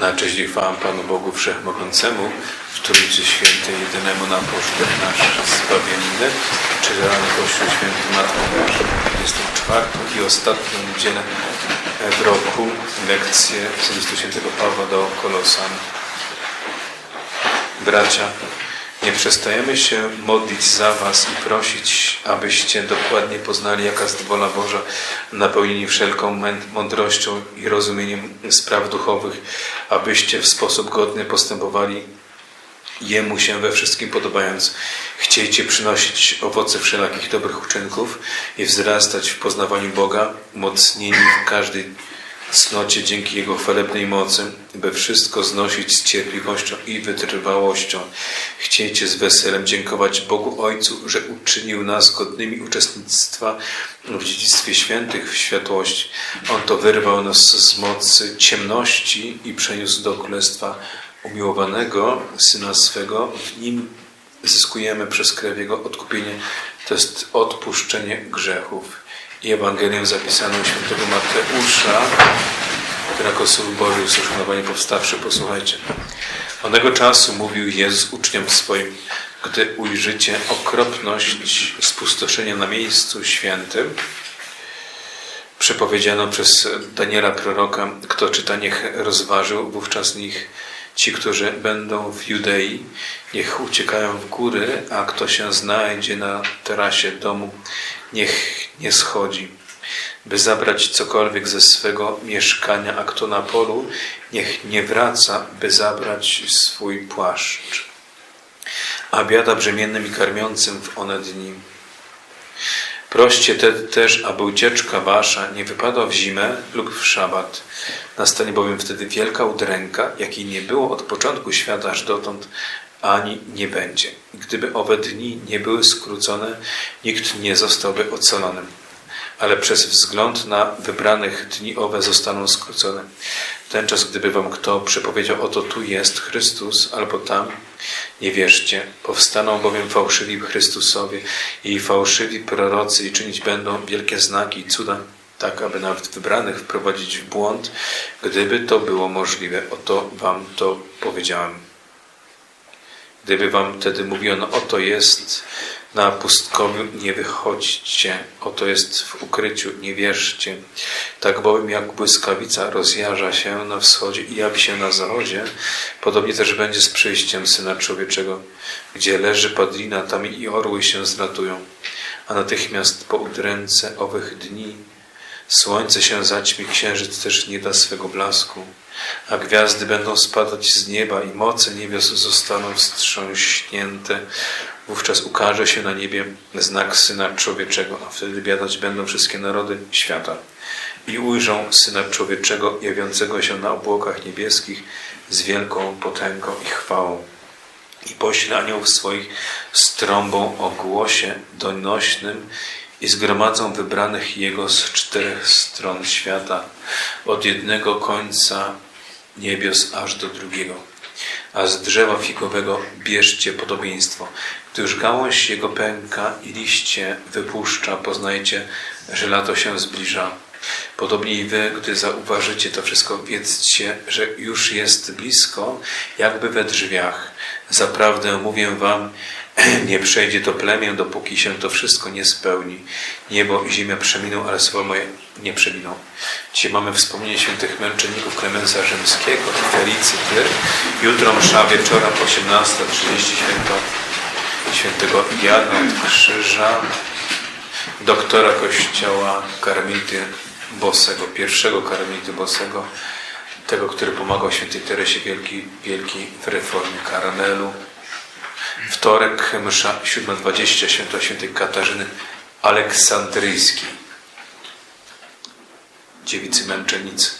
Na cześć i Panu Bogu Wszechmogącemu, w Trójcy Świętej, jedynemu na pocztek nasz zbawienny, czy rany Kościół Święty Matką Bożą, 24 i ostatnią niedzielę w roku, lekcję z listu Świętego Pawła do Kolosan. Bracia, nie przestajemy się modlić za Was i prosić, abyście dokładnie poznali, jaka jest wola Boża, napełnieni wszelką mądrością i rozumieniem spraw duchowych, abyście w sposób godny postępowali Jemu się we wszystkim podobając. Chciejcie przynosić owoce wszelakich dobrych uczynków i wzrastać w poznawaniu Boga, mocnieni w każdej cnocie dzięki Jego chwalebnej mocy, by wszystko znosić z cierpliwością i wytrwałością. Chciejcie z weselem dziękować Bogu Ojcu, że uczynił nas godnymi uczestnictwa w dziedzictwie świętych w światłości. On to wyrwał nas z mocy ciemności i przeniósł do królestwa umiłowanego Syna swego. W nim zyskujemy przez krew Jego odkupienie, to jest odpuszczenie grzechów. I Ewangelię zapisaną świętego Mateusza, która Słów Boży jest uszanowanie powstawszy, posłuchajcie. Onego czasu mówił Jezus uczniom swoim, gdy ujrzycie okropność spustoszenia na miejscu świętym, przepowiedziano przez Daniela proroka, kto czyta, niech rozważył, wówczas niech ci, którzy będą w Judei, niech uciekają w góry, a kto się znajdzie na terasie domu, niech nie schodzi, by zabrać cokolwiek ze swego mieszkania, a kto na polu, niech nie wraca, by zabrać swój płaszcz. A biada brzemiennym i karmiącym w one dni. Proście te, też, aby ucieczka wasza nie wypadła w zimę lub w szabat. Nastanie bowiem wtedy wielka udręka, jakiej nie było od początku świata aż dotąd, ani nie będzie. Gdyby owe dni nie były skrócone, nikt nie zostałby ocalonym. Ale przez wzgląd na wybranych dni owe zostaną skrócone. Ten czas, gdyby wam kto przepowiedział, oto tu jest Chrystus, albo tam, nie wierzcie. Powstaną bowiem fałszywi Chrystusowie i fałszywi prorocy i czynić będą wielkie znaki i cuda, tak aby nawet wybranych wprowadzić w błąd, gdyby to było możliwe. Oto wam to powiedziałem. Gdyby wam wtedy mówiono, oto jest na pustkowiu, nie wychodźcie, oto jest w ukryciu, nie wierzcie. Tak bowiem jak błyskawica rozjarza się na wschodzie i jawi się na zachodzie, podobnie też będzie z przyjściem Syna Człowieczego. Gdzie leży padlina, tam i orły się zlatują. A natychmiast po udręce owych dni Słońce się zaćmi, księżyc też nie da swego blasku, a gwiazdy będą spadać z nieba i moce niebios zostaną wstrząśnięte. Wówczas ukaże się na niebie znak Syna Człowieczego, a wtedy biadać będą wszystkie narody świata. I ujrzą Syna Człowieczego jawiącego się na obłokach niebieskich z wielką potęgą i chwałą. I pośle aniołów swoich z trąbą o głosie donośnym i zgromadzą wybranych Jego z czterech stron świata, od jednego końca niebios aż do drugiego. A z drzewa figowego bierzcie podobieństwo. Gdy już gałąź jego pęka i liście wypuszcza, poznajcie, że lato się zbliża. Podobnie i wy, gdy zauważycie to wszystko, wiedzcie, że już jest blisko, jakby we drzwiach. Zaprawdę mówię wam, nie przejdzie to plemię, dopóki się to wszystko nie spełni. Niebo i ziemia przeminą, ale słowo moje nie przeminą. Dzisiaj mamy wspomnienie świętych męczenników Klemensa Rzymskiego i Felicyty. Jutro msza wieczorem 18.30 święto świętego Jana od Krzyża, doktora kościoła Karmity Bosego, pierwszego Karmity Bosego, tego, który pomagał świętej Teresie Wielki, Wielki w reformie Karmelu. Wtorek, msza 7.20, święto świętej Katarzyny Aleksandryjskiej, dziewicy męczennicy.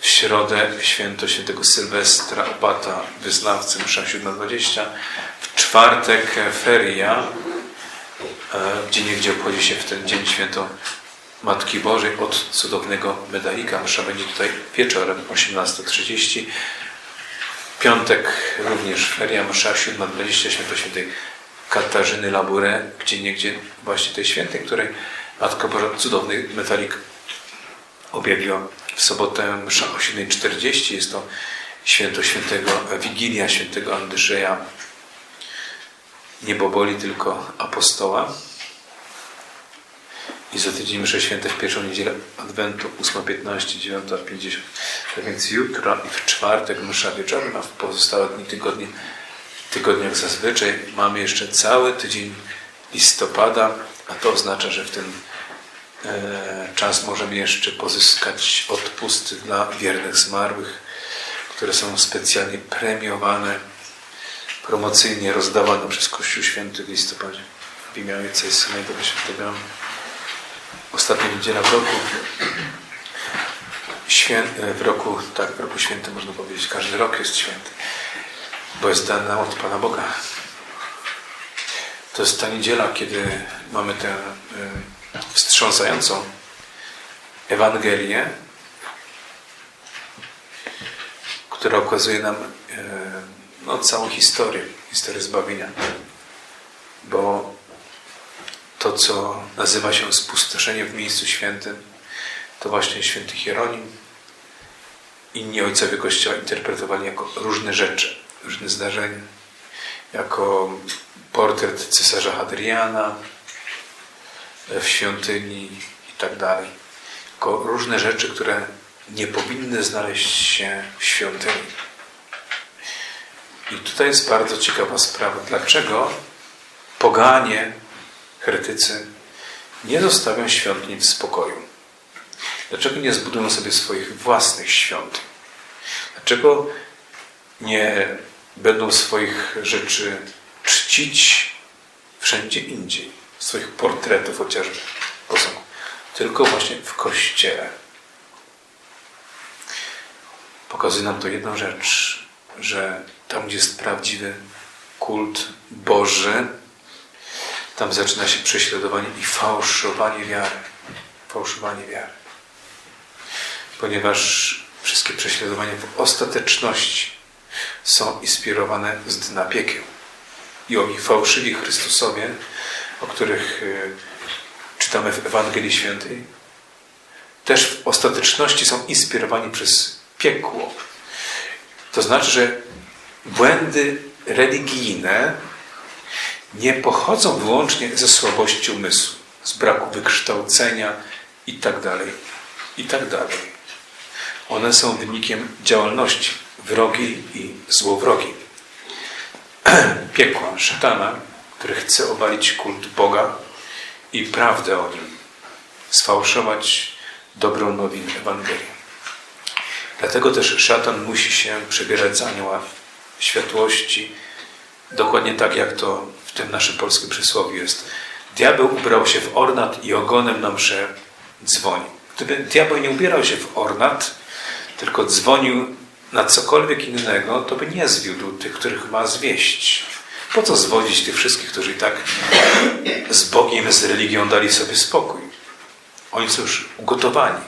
W środę święto świętego Sylwestra Opata, wyznawcy, msza 7.20. W czwartek feria, e, gdzie niegdzie obchodzi się w ten dzień święto Matki Bożej od cudownego medalika. Msza będzie tutaj wieczorem 18.30. Piątek również feria, msza 7.20 święto świętej Katarzyny Labouré, gdzie niegdzie właśnie tej świętej, której Matka Boża cudowny metalik objawiła w sobotę msza o 7.40 jest to święto świętego, Wigilia świętego Andrzeja, nie boboli, tylko apostoła. I za tydzień msze święte w pierwszą niedzielę Adwentu 8.15, 9.50. Tak więc jutro i w czwartek msza wieczorna, a w pozostałe dni tygodnie, jak zazwyczaj mamy jeszcze cały tydzień listopada, a to oznacza, że w ten e, czas możemy jeszcze pozyskać odpusty dla wiernych zmarłych, które są specjalnie premiowane, promocyjnie rozdawane przez Kościół Święty w listopadzie. W imię Ojca i Syna i Ducha Świętego. Ostatnia niedziela w roku. Świę, w roku, tak, w roku świętym można powiedzieć, każdy rok jest święty, bo jest dana od Pana Boga. To jest ta niedziela, kiedy mamy tę y, wstrząsającą Ewangelię, która okazuje nam y, no, całą historię, historię zbawienia. Bo to, co nazywa się spustoszeniem w miejscu świętym, to właśnie święty Hieronim. Inni ojcowie Kościoła interpretowali jako różne rzeczy, różne zdarzenia, jako portret cesarza Hadriana w świątyni i tak dalej. Jako różne rzeczy, które nie powinny znaleźć się w świątyni. I tutaj jest bardzo ciekawa sprawa. Dlaczego poganie, heretycy nie zostawią świątyni w spokoju? Dlaczego nie zbudują sobie swoich własnych świątyń? Dlaczego nie będą swoich rzeczy czcić wszędzie indziej? Swoich portretów chociażby posąg. Tylko właśnie w kościele. Pokazuje nam to jedną rzecz, że tam, gdzie jest prawdziwy kult Boży, tam zaczyna się prześladowanie i fałszowanie wiary. Fałszowanie wiary. Ponieważ wszystkie prześladowania w ostateczności są inspirowane z dna piekieł. I oni fałszywi Chrystusowie, o których y, czytamy w Ewangelii Świętej, też w ostateczności są inspirowani przez piekło. To znaczy, że błędy religijne nie pochodzą wyłącznie ze słabości umysłu, z braku wykształcenia i tak dalej, i tak. One są wynikiem działalności wrogiej i złowrogiej. Piekła, szatana, który chce obalić kult Boga i prawdę o nim, sfałszować dobrą nowinę Ewangelii. Dlatego też szatan musi się przebierać za anioła światłości, dokładnie tak jak to w tym naszym polskim przysłowiu jest. Diabeł ubrał się w ornat i ogonem na mszę dzwoni. Gdyby diabeł nie ubierał się w ornat, tylko dzwonił na cokolwiek innego, to by nie zwiódł tych, których ma zwieść. Po co zwodzić tych wszystkich, którzy i tak z Bogiem, z religią dali sobie spokój? Oni są już ugotowani.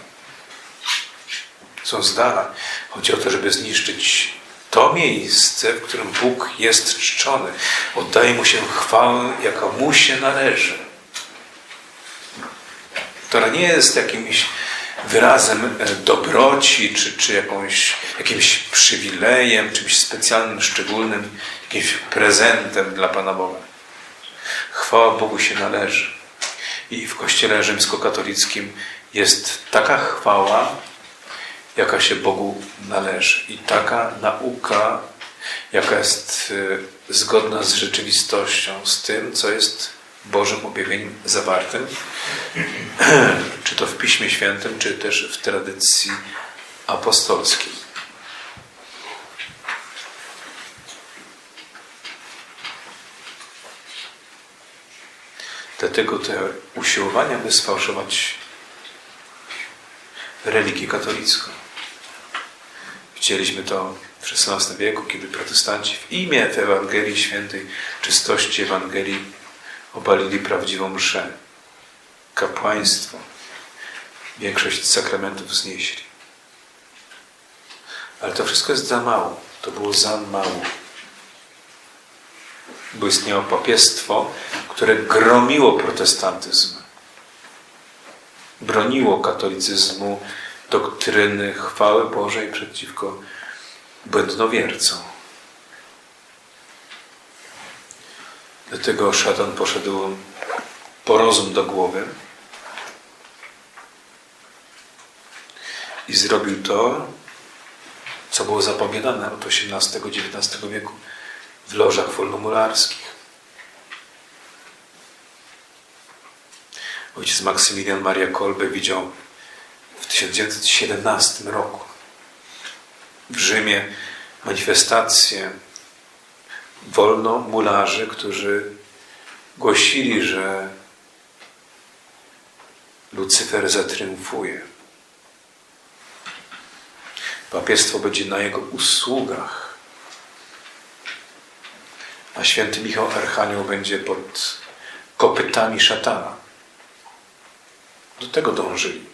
Są z dala. Chodzi o to, żeby zniszczyć to miejsce, w którym Bóg jest czczony. Oddaje Mu się chwałę, jaka Mu się należy. Która nie jest jakimś wyrazem e, dobroci, czy, czy jakąś, jakimś przywilejem, czymś specjalnym, szczególnym, jakimś prezentem dla Pana Boga. Chwała Bogu się należy. I w Kościele rzymskokatolickim jest taka chwała, jaka się Bogu należy. I taka nauka, jaka jest e, zgodna z rzeczywistością, z tym, co jest Bożym objawieniem zawartym, czy to w Piśmie Świętym, czy też w tradycji apostolskiej. Dlatego te usiłowania, by sfałszować religię katolicką. Widzieliśmy to w XVI wieku, kiedy protestanci w imię w Ewangelii Świętej, czystości Ewangelii obalili prawdziwą mszę, kapłaństwo, większość sakramentów znieśli. Ale to wszystko jest za mało. To było za mało. Bo istniało papiestwo, które gromiło protestantyzm, broniło katolicyzmu doktryny chwały Bożej przeciwko błędnowiercom. Dlatego szatan poszedł po rozum do głowy i zrobił to, co było zapowiadane od XVIII-XIX wieku w lożach wolnomularskich. Ojciec Maksymilian Maria Kolbe widział 1917 roku w Rzymie manifestację wolnomularzy, którzy głosili, że Lucyfer zatriumfuje. Papiestwo będzie na jego usługach, a święty Michał Archanioł będzie pod kopytami szatana. Do tego dążyli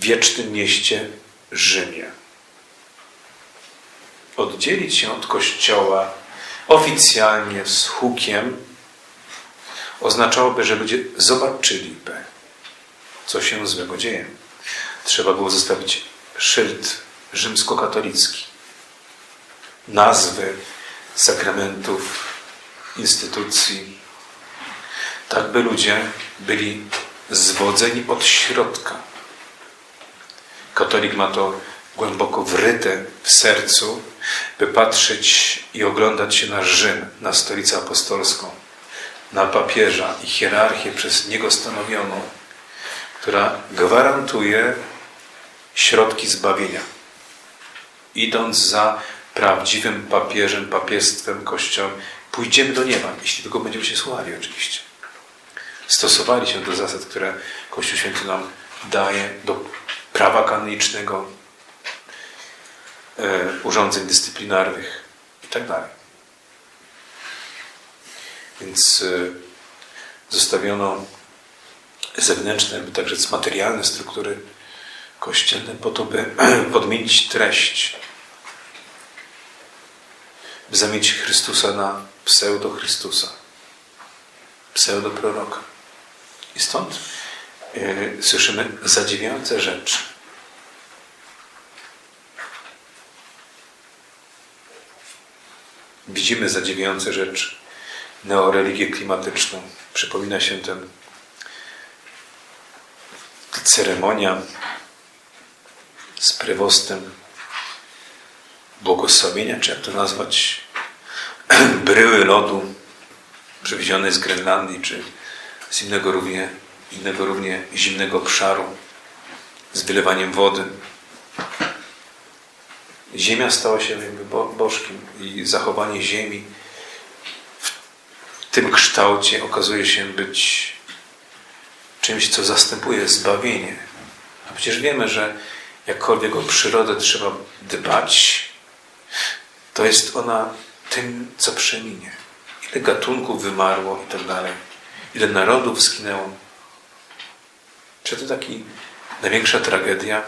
wiecznym mieście Rzymie. Oddzielić się od Kościoła oficjalnie z hukiem oznaczałoby, że ludzie zobaczyliby, co się złego dzieje. Trzeba było zostawić szyld rzymskokatolicki, nazwy sakramentów, instytucji, tak by ludzie byli zwodzeni od środka. Katolik ma to głęboko wryte w sercu, by patrzeć i oglądać się na Rzym, na stolicę apostolską, na papieża i hierarchię przez niego stanowioną, która gwarantuje środki zbawienia. Idąc za prawdziwym papieżem, papiestwem, kościołem, pójdziemy do nieba, jeśli tylko będziemy się słuchali oczywiście. Stosowali się do zasad, które Kościół Święty nam daje, do prawa kanonicznego, e, urządzeń dyscyplinarnych itd. Tak Więc e, zostawiono zewnętrzne, by tak rzec materialne struktury kościelne po to, by podmienić treść, by zamienić Chrystusa na pseudo-Chrystusa, pseudo-proroka. I stąd yy, słyszymy zadziwiające rzeczy. Widzimy zadziwiające rzeczy. Neoreligię klimatyczną. Przypomina się ten ceremonia z prewostem błogosławienia, czy jak to nazwać, bryły lodu przywiezionej z Grenlandii, czy z innego równie, innego równie zimnego obszaru, z wylewaniem wody. Ziemia stała się jakby bożkiem i zachowanie ziemi w tym kształcie okazuje się być czymś, co zastępuje zbawienie. A przecież wiemy, że jakkolwiek o przyrodę trzeba dbać, to jest ona tym, co przeminie. Ile gatunków wymarło i tak dalej. Ile narodów zginęło. Czy to taki największa tragedia?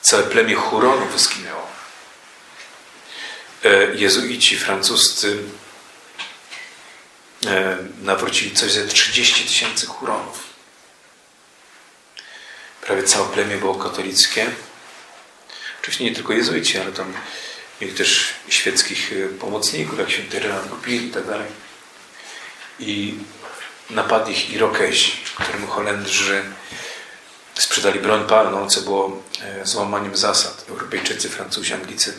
Całe plemię Huronów zginęło. E, jezuici francuscy e, nawrócili coś ze 30 tysięcy Huronów. Prawie całe plemię było katolickie. Oczywiście nie tylko jezuici, ale tam mieli też świeckich e, pomocników, jak święty Renat Goupil i tak dalej. I napadli ich Irokezi, którym Holendrzy sprzedali broń palną, co było e, złamaniem zasad. Europejczycy, Francuzi, Anglicy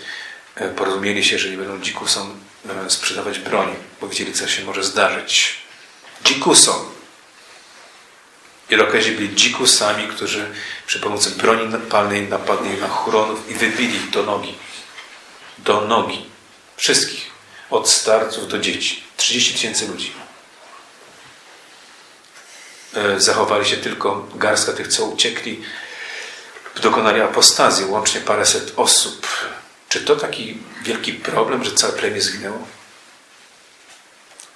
e, porozumieli się, że nie będą dzikusom sprzedawać broni, bo wiedzieli, co się może zdarzyć. Dzikusom, Irokezi byli dzikusami, którzy przy pomocy broni palnej napadli na Huronów i wybili ich do nogi. Do nogi. Wszystkich. Od starców do dzieci. 30 tysięcy ludzi. E, zachowali się tylko garstka tych, co uciekli. Dokonali apostazji, łącznie paręset osób. Czy to taki wielki problem, że całe plemię zginęło?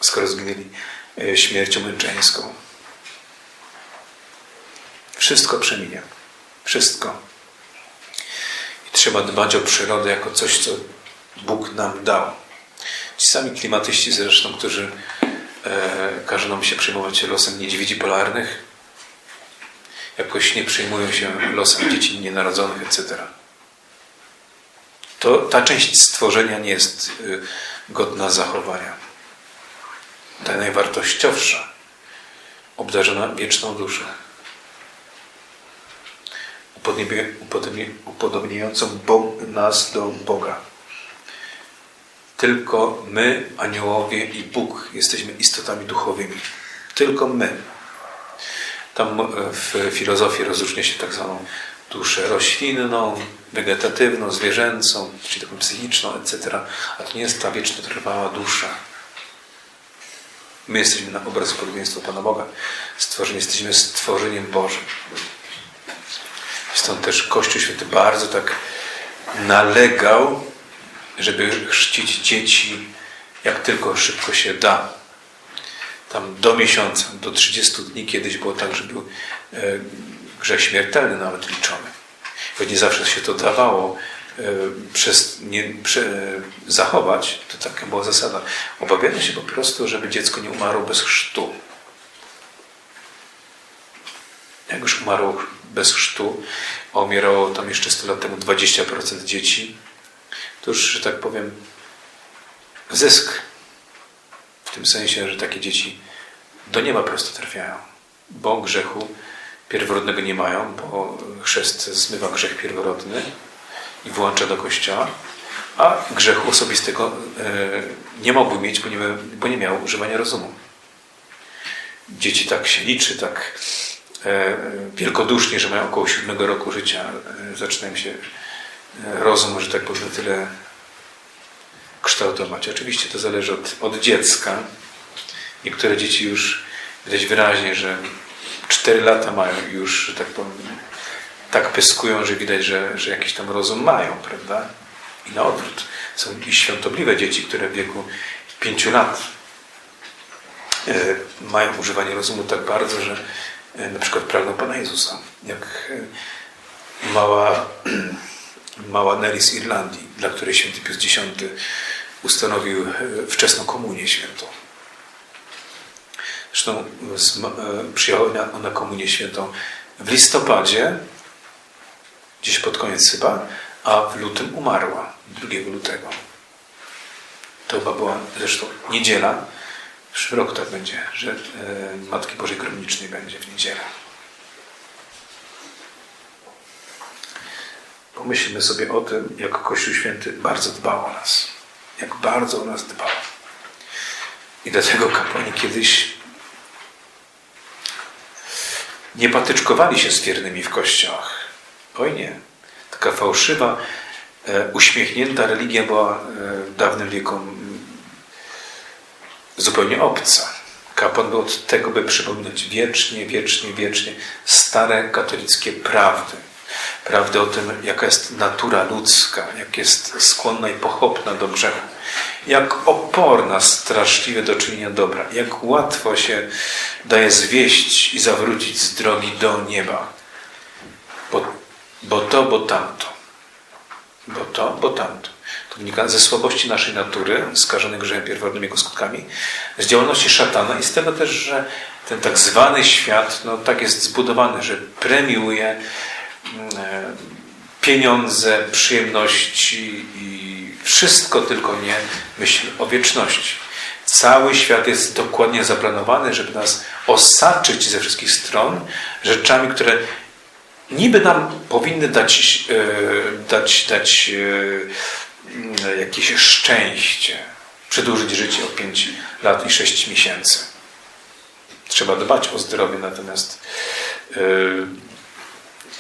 Skoro zginęli e, śmiercią męczeńską. Wszystko przeminie. Wszystko. I trzeba dbać o przyrodę jako coś, co Bóg nam dał. Ci sami klimatyści zresztą, którzy e, każą nam się przejmować losem niedźwiedzi polarnych jakoś nie przejmują się losem dzieci nienarodzonych, etc. To ta część stworzenia nie jest y, godna zachowania. Ta najwartościowsza, obdarzona wieczną upodobnie- upodobniającą nas do Boga. Tylko my, aniołowie i Bóg, jesteśmy istotami duchowymi. Tylko my. Tam e, w filozofii rozróżnia się tak zwaną duszę roślinną, wegetatywną, zwierzęcą, czyli taką psychiczną, etc. A to nie jest ta wieczna trwała dusza. My jesteśmy na obraz i podobieństwo Pana Boga. Stworzeni jesteśmy stworzeniem Bożym. Stąd też Kościół Święty bardzo tak nalegał, żeby chrzcić dzieci jak tylko szybko się da. Tam do miesiąca, do 30 dni kiedyś było tak, że był e, grzech śmiertelny nawet liczony. Choć nie zawsze się to dawało e, przez, nie, prze, zachować, to taka była zasada. Obawiano się po prostu, żeby dziecko nie umarło bez chrztu. Jak już umarło bez chrztu, a umierało tam jeszcze 100 lat temu 20% dzieci, to już, że tak powiem, zysk. W tym sensie, że takie dzieci do nieba prosto trafiają, bo grzechu pierworodnego nie mają, bo chrzest zmywa grzech pierworodny i włącza do kościoła, a grzechu osobistego e, nie mogły mieć, bo nie, miały używania rozumu. Dzieci tak się liczy, tak e, wielkodusznie, że mają około siódmego roku życia, e, zaczynają się rozum, że tak powiem, tyle kształtować. Oczywiście to zależy od, od dziecka. Niektóre dzieci już widać wyraźnie, że 4 lata mają już, że tak powiem, tak pyskują, że widać, że, że jakiś tam rozum mają, prawda? I na odwrót. Są i świątobliwe dzieci, które w wieku 5 lat e, mają używanie rozumu tak bardzo, że e, na przykład pragną Pana Jezusa. Jak e, mała, mała Nelly z Irlandii, dla której święty Pius X ustanowił e, wczesną komunię świętą. Zresztą z, e, przyjechała na, na komunię świętą w listopadzie, gdzieś pod koniec chyba, a w lutym umarła, 2 lutego. To chyba była zresztą niedziela. W przyszłym roku tak będzie, że e, Matki Bożej Gromnicznej będzie w niedzielę. Pomyślmy sobie o tym, jak Kościół Święty bardzo dbał o nas. Jak bardzo o nas dbał. I dlatego kapłani kiedyś nie patyczkowali się z wiernymi w kościołach. Oj nie. Taka fałszywa, e, uśmiechnięta religia była e, w dawnym wieku mm, zupełnie obca. Kapłan był od tego, by przypominać wiecznie, wiecznie, wiecznie stare katolickie prawdy. Prawdy o tym, jaka jest natura ludzka, jak jest skłonna i pochopna do grzechu, jak oporna straszliwie do czynienia dobra, jak łatwo się daje zwieść i zawrócić z drogi do nieba. Bo, bo to, bo tamto. Bo to, bo tamto. To wynika ze słabości naszej natury, skażonej grzechem pierworodnym jego skutkami, z działalności szatana i z tego też, że ten tak zwany świat no, tak jest zbudowany, że premiuje pieniądze, przyjemności i wszystko, tylko nie myśl o wieczności. Cały świat jest dokładnie zaplanowany, żeby nas osaczyć ze wszystkich stron rzeczami, które niby nam powinny dać, e, dać, dać e, jakieś szczęście, przedłużyć życie o 5 lat i 6 miesięcy. Trzeba dbać o zdrowie, natomiast e,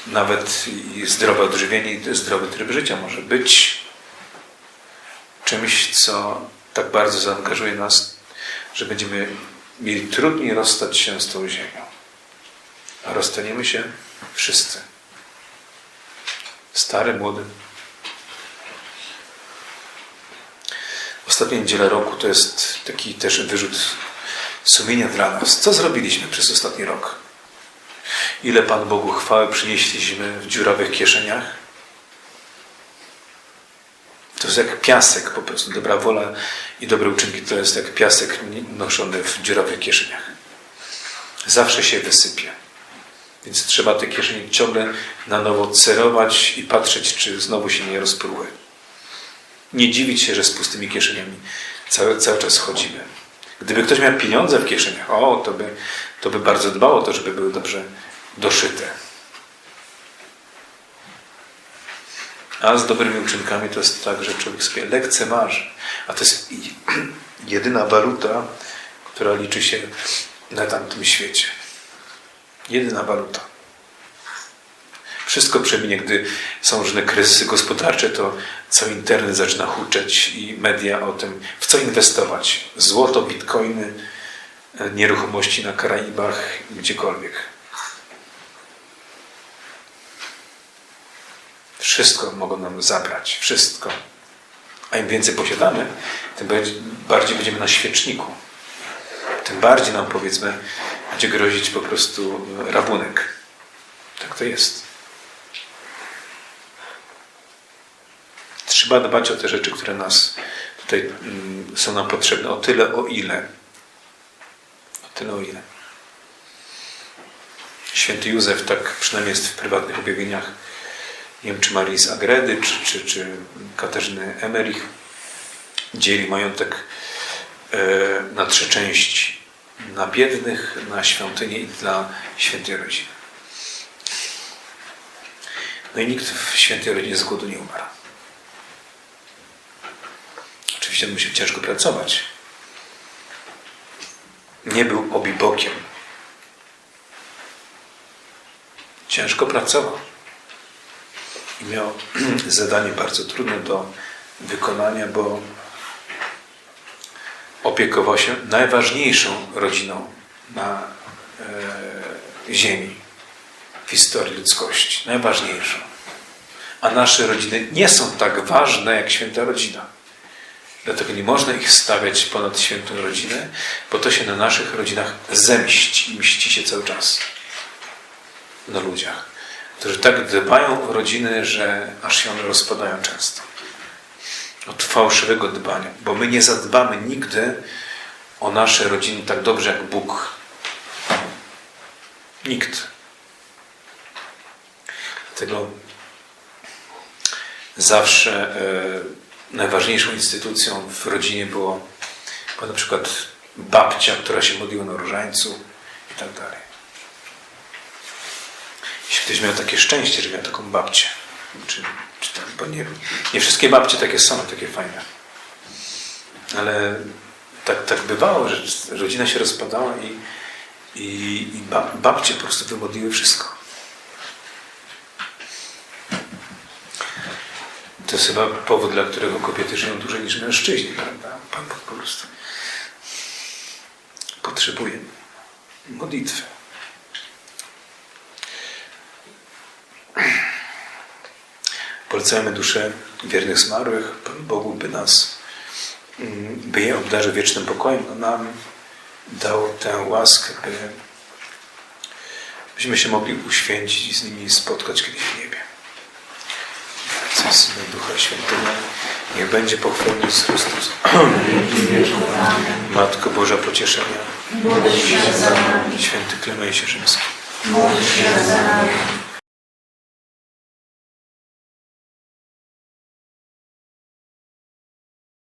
nawet i zdrowe odżywienie i zdrowy tryb życia może być czymś, co tak bardzo zaangażuje nas, że będziemy mieli trudniej rozstać się z tą ziemią. A rozstaniemy się wszyscy. Stary, młody. Ostatnia niedziela roku to jest taki też wyrzut sumienia dla nas. Co zrobiliśmy przez ostatni rok? Ile Pan Bogu chwały przynieśliśmy w dziurawych kieszeniach? To jest jak piasek po prostu. Dobra wola i dobre uczynki to jest jak piasek noszony w dziurawych kieszeniach. Zawsze się wysypie. Więc trzeba te kieszenie ciągle na nowo cerować i patrzeć, czy znowu się nie rozpruły. Nie dziwić się, że z pustymi kieszeniami cały, cały czas chodzimy. Gdyby ktoś miał pieniądze w kieszeniach, o, to by, to by bardzo dbał o to, żeby były dobrze doszyte. A z dobrymi uczynkami to jest tak, że człowiek sobie lekceważy. A to jest jedyna waluta, która liczy się na tamtym świecie. Jedyna waluta. Wszystko przeminie, gdy są różne kryzysy gospodarcze, to cały internet zaczyna huczeć i media o tym, w co inwestować. Złoto, bitcoiny, e, nieruchomości na Karaibach, gdziekolwiek. Wszystko mogą nam zabrać. Wszystko. A im więcej posiadamy, tym bardziej- będziemy na świeczniku. Tym bardziej nam, powiedzmy, będzie grozić po prostu rabunek. Tak to jest. Trzeba dbać o te rzeczy, które nas tutaj mm, są nam potrzebne. O tyle, o ile. O tyle, o ile. Święty Józef, tak przynajmniej jest w prywatnych objawieniach, nie wiem czy Marii z Agredy, czy, czy, czy Katarzyny Emerich, dzieli majątek e, na trzy części. Na biednych, na świątynię i dla świętej rodziny. No i nikt w świętej rodzinie z głodu nie umarł. Oczywiście musiał ciężko pracować. Nie był obibokiem. Ciężko pracował. I miał zadanie bardzo trudne do wykonania, bo opiekował się najważniejszą rodziną na e, Ziemi w historii ludzkości. Najważniejszą. A nasze rodziny nie są tak ważne jak święta rodzina. Dlatego nie można ich stawiać ponad świętą rodzinę, bo to się na naszych rodzinach zemści mści się cały czas na ludziach, którzy tak dbają o rodziny, że aż się one rozpadają często. Od fałszywego dbania, bo my nie zadbamy nigdy o nasze rodziny tak dobrze jak Bóg. Nikt. Dlatego zawsze e, najważniejszą instytucją w rodzinie było, była na przykład babcia, która się modliła na różańcu i tak dalej. Jeśli ktoś miał takie szczęście, że miał taką babcię, czy, czy tam, bo nie, nie wszystkie babcie takie są, takie fajne. Ale tak, tak bywało, że rodzina się rozpadała i, i, i ba- babcie po prostu wymodliły wszystko. To jest chyba powód, dla którego kobiety żyją dłużej niż mężczyźni, prawda? Pan po prostu potrzebuje modlitwy. Polecamy duszę wiernych zmarłych, Bogu, by nas, mm, by je obdarzył wiecznym pokojem, a nam dał tę łaskę, by, byśmy się mogli uświęcić i z nimi spotkać kiedyś w niebie. Ojca, Syna, Ducha Świętego, niech będzie pochwalony Chrystus. Matko Boża Pocieszenia, Święty Klemensie Rzymski, módl się za nami,